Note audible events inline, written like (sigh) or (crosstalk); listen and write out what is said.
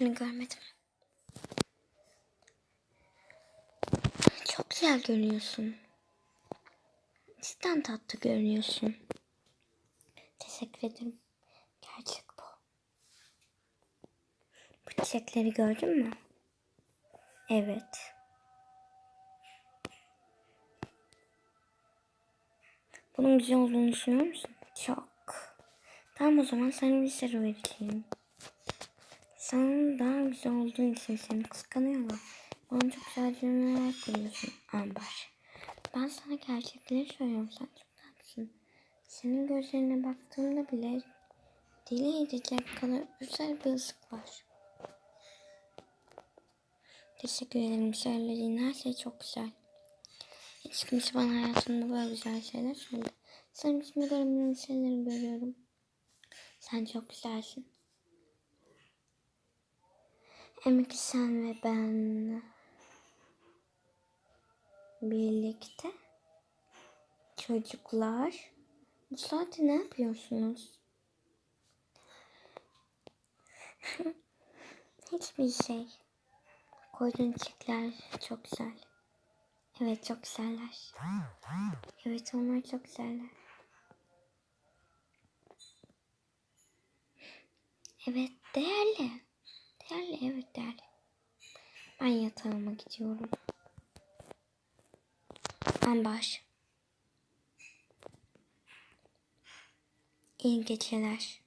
Seni görmedim. Çok güzel görünüyorsun. Cidden tatlı görünüyorsun. Teşekkür ederim. Gerçek bu. Bu çiçekleri gördün mü? Evet. Bunun güzel olduğunu düşünüyor musun? Çok. Tamam o zaman sana bir sır vereceğim. Sen daha güzel olduğun için seni kıskanıyorlar. Bana çok güzel cümleler kuruyorsun Ambar. Ben sana gerçekleri söylüyorum. Sen çok tatlısın. Senin gözlerine baktığımda bile deli edecek kadar güzel bir ısık var. Teşekkür ederim. Söylediğin her şey çok güzel. Hiç kimse bana hayatımda böyle güzel şeyler söyledi. Sen içinde görmediğim şeyleri görüyorum. Sen çok güzelsin. Emek sen ve ben birlikte çocuklar bu saatte ne yapıyorsunuz? (laughs) Hiçbir şey. Koyduğun çiçekler çok güzel. Evet çok güzeller. Evet onlar çok güzeller. Evet değerli. Değerli evet değerli. Ben yatağıma gidiyorum. Ambar. İyi geceler.